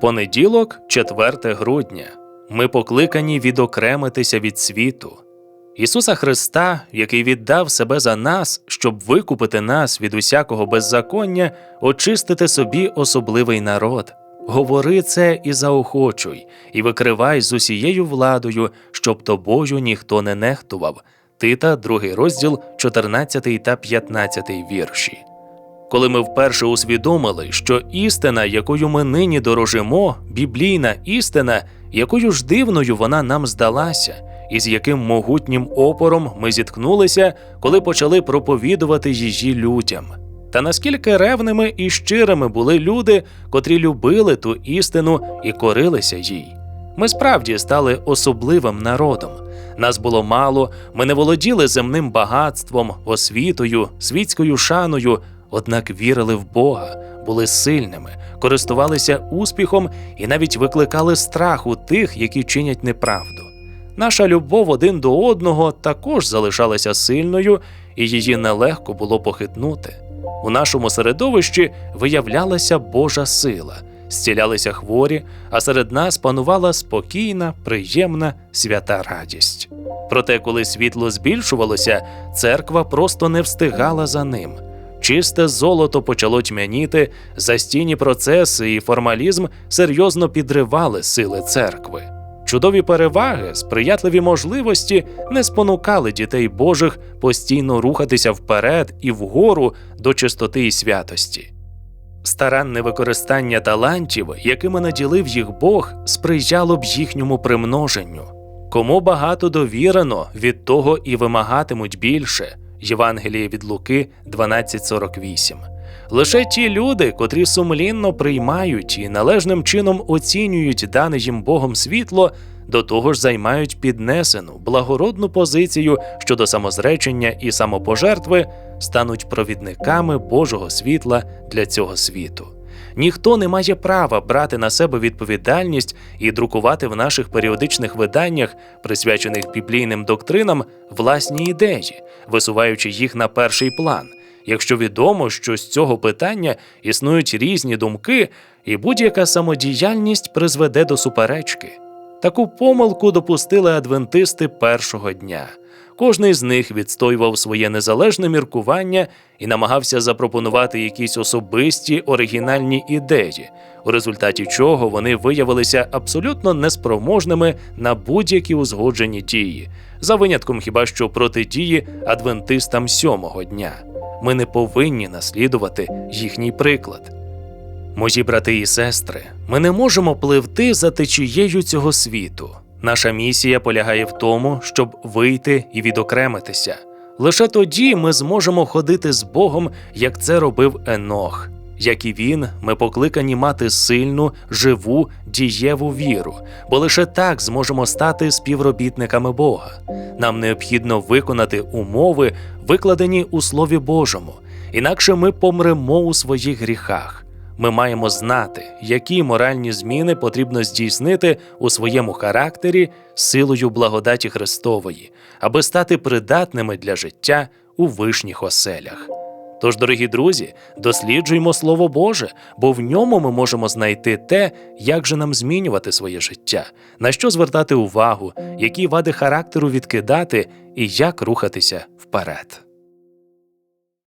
Понеділок, 4 грудня. Ми покликані відокремитися від світу. Ісуса Христа, який віддав себе за нас, щоб викупити нас від усякого беззаконня, очистити собі особливий народ. Говори це і заохочуй, і викривай з усією владою, щоб тобою ніхто не нехтував. Тита, другий розділ, 14 та 15 вірші. Коли ми вперше усвідомили, що істина, якою ми нині дорожимо, біблійна істина, якою ж дивною вона нам здалася, і з яким могутнім опором ми зіткнулися, коли почали проповідувати її людям. Та наскільки ревними і щирими були люди, котрі любили ту істину і корилися їй. Ми справді стали особливим народом. Нас було мало, ми не володіли земним багатством, освітою, світською шаною, однак вірили в Бога, були сильними, користувалися успіхом і навіть викликали страх у тих, які чинять неправду. Наша любов один до одного також залишалася сильною, і її нелегко було похитнути. У нашому середовищі виявлялася Божа сила, зцілялися хворі, а серед нас панувала спокійна, приємна, свята радість. Проте, коли світло збільшувалося, церква просто не встигала за ним. Чисте золото почало тьмяніти, застійні процеси і формалізм серйозно підривали сили церкви. Чудові переваги, сприятливі можливості не спонукали дітей Божих постійно рухатися вперед і вгору до чистоти і святості. Старанне використання талантів, якими наділив їх Бог, сприяло б їхньому примноженню. Кому багато довірено, від того і вимагатимуть більше. Євангеліє від Луки 12.48. Лише ті люди, котрі сумлінно приймають і належним чином оцінюють дане їм Богом світло, до того ж займають піднесену, благородну позицію щодо самозречення і самопожертви, стануть провідниками Божого світла для цього світу. Ніхто не має права брати на себе відповідальність і друкувати в наших періодичних виданнях, присвячених біблійним доктринам, власні ідеї, висуваючи їх на перший план, якщо відомо, що з цього питання існують різні думки, і будь-яка самодіяльність призведе до суперечки. Таку помилку допустили адвентисти першого дня. Кожний з них відстоював своє незалежне міркування і намагався запропонувати якісь особисті оригінальні ідеї, у результаті чого вони виявилися абсолютно неспроможними на будь-які узгоджені дії, за винятком хіба що протидії адвентистам сьомого дня. Ми не повинні наслідувати їхній приклад. Мої брати і сестри, ми не можемо пливти за течією цього світу. Наша місія полягає в тому, щоб вийти і відокремитися. Лише тоді ми зможемо ходити з Богом, як це робив Енох. Як і він, ми покликані мати сильну, живу, дієву віру, бо лише так зможемо стати співробітниками Бога. Нам необхідно виконати умови, викладені у Слові Божому, інакше ми помремо у своїх гріхах. Ми маємо знати, які моральні зміни потрібно здійснити у своєму характері силою благодаті Христової, аби стати придатними для життя у вишніх оселях. Тож, дорогі друзі, досліджуймо Слово Боже, бо в ньому ми можемо знайти те, як же нам змінювати своє життя, на що звертати увагу, які вади характеру відкидати і як рухатися вперед.